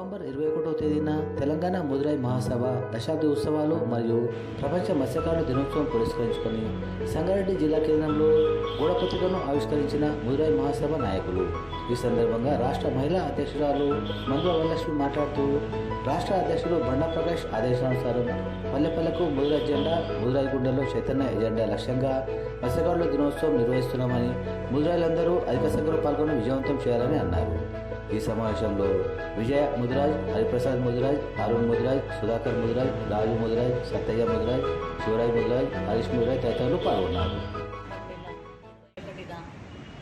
November ఇరవై ఒకటో తేదీన తెలంగాణ ముదురై మహాసభ దశాబ్ది ఉత్సవాలు మరియు ప్రపంచ మత్స్యకారుల దినోత్సవం పురస్కరించుకొని సంగారెడ్డి జిల్లా కేంద్రంలో గోడపత్రికను ఆవిష్కరించిన ముదురై మహాసభ నాయకులు. ఈ సందర్భంగా రాష్ట్ర మహిళా అధ్యక్షురాలు మందు వరలక్ష్మి మాట్లాడుతూ రాష్ట్ర అధ్యక్షుడు బండా ప్రకాష్ ఆదేశానుసారం పల్లెపల్లెకు ముదురై జెండా ముదురై గుండెలో చైతన్య ఎజెండా లక్ష్యంగా మత్స్యకారుల దినోత్సవం నిర్వహిస్తున్నామని ముదురాయిలందరూ అధిక సంఖ్యలో పాల్గొని విజయవంతం చేయాలని అన్నారు. ఈ సమావేశంలో విజయ ముదిరాజ్ హరిప్రసాద్ ముదిరాజ్ అరుణ్ ముదిరాజ్ సుధాకర్ ముదిరాజ్ రాజు ముదిరాజ్ సత్తయ్య ముదిరాజ్ శివరాజ్ ముదిరాజ్ హరీష్ ముదిరాజ్ తదితరులు పాల్గొన్నారు.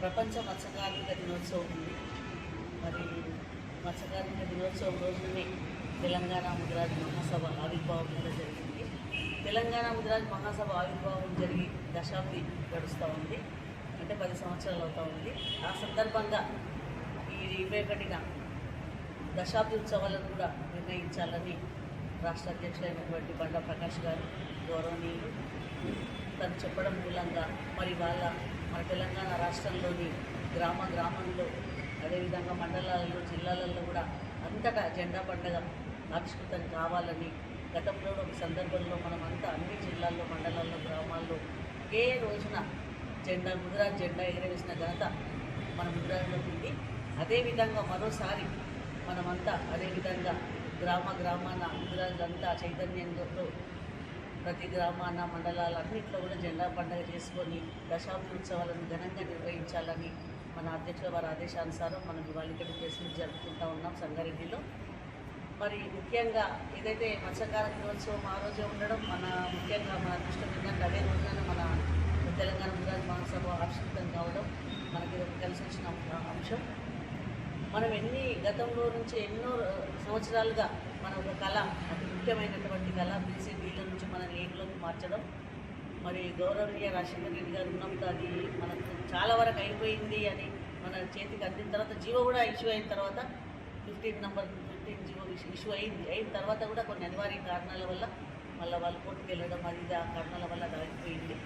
ప్రపంచ మత్స్యకార్మిక దినోత్సవం ఉంది. మరి మత్స్యకార్మిక దినోత్సవం రోజునే తెలంగాణ ముద్రాజ్ మహాసభ ఆవిర్భావం కూడా జరిగింది. తెలంగాణ ముద్రాజ్ మహాసభ ఆవిర్భావం జరిగి దశాబ్ది గడుస్తూ ఉంది. అంటే పది సంవత్సరాలు అవుతూ ఉంది. ఆ సందర్భంగా ఇరవై ఒకటిన దశాబ్ది ఉత్సవాలను కూడా నిర్ణయించాలని రాష్ట్ర అధ్యక్షులైనటువంటి బండా ప్రకాష్ గారు గౌరవనీయులు. తను చెప్పడం మూలంగా మరి వాళ్ళ మన తెలంగాణ రాష్ట్రంలోని గ్రామ గ్రామంలో అదేవిధంగా మండలాలలో జిల్లాలలో కూడా అంతటా జెండా పండుగ ఆవిష్కృతం కావాలని గతంలో ఒక సందర్భంలో మనం అంతా అన్ని జిల్లాల్లో మండలాల్లో గ్రామాల్లో ఏ రోజున జెండా గుజరాత్ జెండా ఎగరవేసిన ఘనత మన గుజరాత్లో ఉంది. అదేవిధంగా మరోసారి మనమంతా అదేవిధంగా గ్రామ గ్రామాన అందరంతా చైతన్యంతో ప్రతి గ్రామాన మండలాలన్నింటిలో కూడా జెండా పండుగ చేసుకొని దశాబ్ది ఉత్సవాలను ఘనంగా నిర్వహించాలని మన అధ్యక్షుల వారి ఆదేశానుసారం మనం ఇవాళ ఇక్కడ జరుపుకుంటూ ఉన్నాం సంగారెడ్డిలో. మరి ముఖ్యంగా ఏదైతే మత్స్యకార దినోత్సవం ఆ రోజే ఉండడం మన ముఖ్యంగా మన అదృష్టం ఏంటంటే అదే రోజున మన తెలంగాణ గుజరాత్ మహాసభ ఆవిష్కృతం కావడం మనకి తెలిసిన అంశం. మనం ఎన్ని గతంలో నుంచి ఎన్నో సంవత్సరాలుగా మన ఒక కళ అతి ముఖ్యమైనటువంటి కళ బీసీ బీల నుంచి మన ఏట్లోకి మార్చడం. మరి గౌరవనీయ రాజశేఖర రెడ్డి గారు ఉన్నప్పుడు అది మనకు చాలా వరకు అయిపోయింది అని మన చేతికి అందిన తర్వాత జీవో కూడా ఇష్యూ అయిన తర్వాత fifteen number fifteen GO issue అయింది. అయిన తర్వాత కూడా కొన్ని అనివార్య కారణాల వల్ల మళ్ళీ వాళ్ళు కోర్టుకు వెళ్ళడం అది ఇది ఆ కారణాల వల్ల అది అయిపోయింది.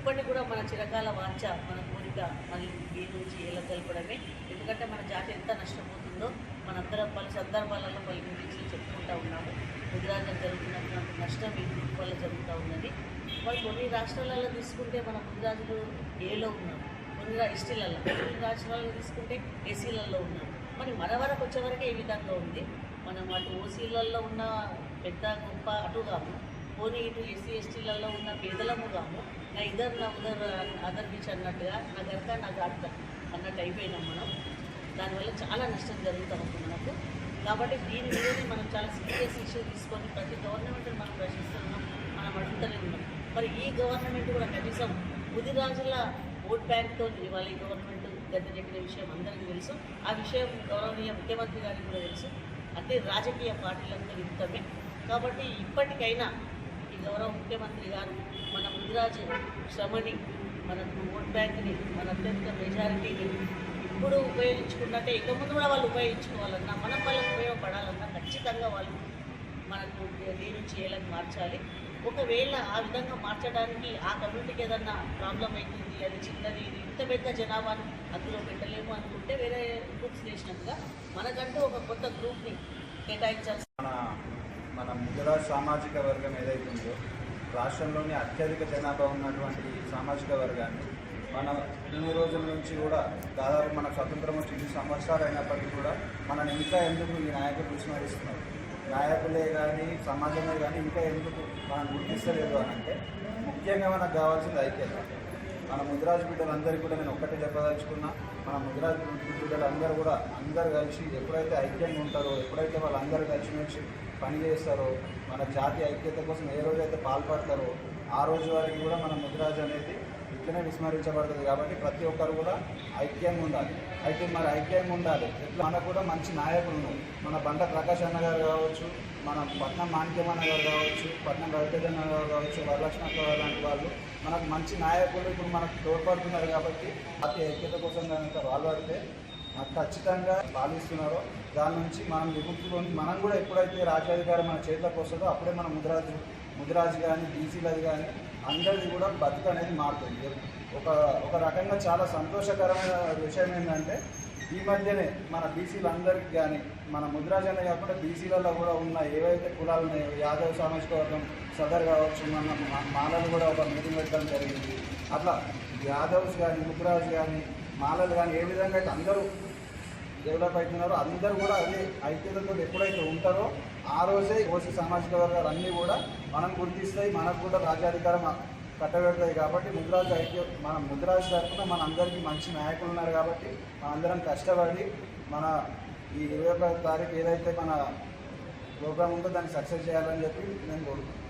ఇప్పటికి కూడా మన చిరకాల వాంఛ మన కోరిక మళ్ళీ ఏ నుంచి ఎలా తెలపడమే ఎందుకంటే మన జాతి ఎంత నష్టపోతుందో మనందరం పలు సందర్భాలలో పలు గురించి చెప్పుకుంటూ ఉన్నాము. గుజరాత్లో జరుగుతున్నటువంటి నష్టం ఈ గ్రూప్ వల్ల జరుగుతూ ఉన్నది. మరి కొన్ని రాష్ట్రాలలో తీసుకుంటే మన గుజరాత్లు ఏలో ఉన్నారు కొన్ని ఎస్టీలలో కొన్ని రాష్ట్రాలలో తీసుకుంటే ఎస్సీలలో ఉన్నారు మరి మన వరకు వచ్చే వరకే విధంగా ఉంది? మనం అటు ఓసీలలో ఉన్న పెద్ద గొప్ప అటు కాము పోనీ ఇటు ఎస్సీ ఎస్టీలలో ఉన్న పేదలము కాము నా ఇదర్ నా ఉదర్ అదర్ బీచ్ అన్నట్టుగా నా గనక నా గాడ్క అన్నట్టు అయిపోయినాం మనం. దానివల్ల చాలా నష్టం జరుగుతూ ఉంది మనకు. కాబట్టి దీని మీద మనం చాలా సీరియస్ ఇష్యూ తీసుకొని ప్రతి గవర్నమెంట్ మనం ప్రశ్నిస్తున్నాం మనం అడుగుతూనే ఉన్నాం మరి ఈ గవర్నమెంట్ కూడా కనీసం ముదిరాజుల ఓట్ బ్యాంక్తో ఇవాళ ఈ గవర్నమెంట్ గద్దెనెక్కిన విషయం అందరికీ తెలుసు. ఆ విషయం గౌరవనీయ ముఖ్యమంత్రి గారికి కూడా తెలుసు. అంటే రాజకీయ పార్టీలందరూ విరుద్ధమే కాబట్టి ఇప్పటికైనా గౌరవ ముఖ్యమంత్రి గారు మన ముదిరాజు శ్రమని మనకు ఓట్ బ్యాంక్ని మన అత్యంత మెజారిటీని ఇప్పుడు ఉపయోగించుకున్నట్టే ఇక ముందు కూడా వాళ్ళు ఉపయోగించుకోవాలన్నా మనం వాళ్ళకి ఉపయోగపడాలన్నా ఖచ్చితంగా వాళ్ళు మనకు దీని చేయాలని మార్చాలి. ఒకవేళ ఆ విధంగా మార్చడానికి ఆ కమ్యూనిటీకి ఏదన్నా ప్రాబ్లం అవుతుంది అది చిన్నది ఇది ఇంత పెద్ద జనాభాను అందులో పెట్టలేము అనుకుంటే వేరే గ్రూప్స్ చేసినట్టుగా మనకంటూ ఒక కొత్త గ్రూప్ని కేటాయించాల్సి మన మన ముదిరాజ్ సామాజిక వర్గం ఏదైతే ఉందో రాష్ట్రంలోని అత్యధిక జనాభా ఉన్నటువంటి సామాజిక వర్గాన్ని మన ఎన్ని రోజుల నుంచి కూడా దాదాపు మన స్వతంత్రం వచ్చి ఇన్ని సంవత్సరాలు అయినప్పటికీ కూడా మనని ఇంకా ఎందుకు ఈ నాయకులు విస్మరిస్తున్నారు? నాయకులే కానీ సమాజమే కానీ ఇంకా ఎందుకు మనం గుర్తిస్తలేదు అని అంటే ముఖ్యంగా మనకు కావాల్సింది ఐక్యత. మన ముద్రాజ్ బిడ్డలందరికీ కూడా నేను ఒక్కటే చెప్పదలుచుకున్నా మన ముద్రాజ్ బిడ్డలందరూ కూడా అందరు కలిసి ఎప్పుడైతే ఐక్యంగా ఉంటారో ఎప్పుడైతే వాళ్ళందరూ కలిసిమెలిసి పని చేస్తారో మన జాతి ఐక్యత కోసం ఏ రోజైతే పాల్పడతారో ఆ రోజు వారికి కూడా మన ముద్రాజ్ అనేది ఇట్లనే విస్మరించబడుతుంది కాబట్టి ప్రతి ఒక్కరు కూడా ఐక్యంగా ఉండాలి. అయితే మరి ఐక్యంగా ఉండాలి. ఎట్లా మనకు కూడా మంచి నాయకులు ఉన్నారు. మన బండ ప్రకాష్ అన్న గారు కావచ్చు మన పట్నం మాణిక్యమన్న గారు కావచ్చు పట్నం రవితేజన్న గారు కావచ్చు వరలక్ష్మి గారు లాంటి వాళ్ళు మనకు మంచి నాయకులు ఇప్పుడు మనకు తోడ్పడుతున్నారు కాబట్టి అతి ఐక్యత కోసం కనుక వాళ్ళు ఖచ్చితంగా పాలిస్తున్నారో. దాని నుంచి మనం విముక్తిలోని మనం కూడా ఎప్పుడైతే రాజ్యాధికారం మన చేతిలోకి వస్తుందో అప్పుడే మన ముద్రాజు ముద్రాజు కానీ బీసీలది కానీ అందరిది కూడా బతుకు అనేది మారుతుంది. ఒక ఒక రకంగా చాలా సంతోషకరమైన విషయం ఏంటంటే ఈ మధ్యనే మన బీసీలందరికీ కానీ మన ముద్రాజనే కాకుండా బీసీలలో కూడా ఉన్న ఏవైతే కులాలు ఉన్నాయో యాదవ్ సామాజిక వర్గం సదర్ కావచ్చు మన మాలలు కూడా ఒక మీటింగ్ పెట్టడం జరిగింది. అట్లా యాదవ్స్ కానీ ముద్రాజ్ కానీ మాలలు కానీ ఏ విధంగా అయితే అందరూ డెవలప్ అవుతున్నారో అందరూ కూడా అదే ఐక్యతతో ఎప్పుడైతే ఉంటారో ఆ రోజే ఓసీ సామాజిక వర్గాలు అన్నీ కూడా మనం గుర్తిస్తాయి మనకు కూడా రాజ్యాధికారం కట్టబెడతాయి కాబట్టి ముద్రాజు ఐక్య మన ముద్రాజు తరఫున మన అందరికీ మంచి నాయకులు ఉన్నారు కాబట్టి మనందరం కష్టపడి మన ఈ ఇరవై ఒక తారీఖు ఏదైతే మన ప్రోగ్రామ్ ఉందో దాన్ని సక్సెస్ చేయాలని చెప్పి నేను కోరుకుంటున్నాను.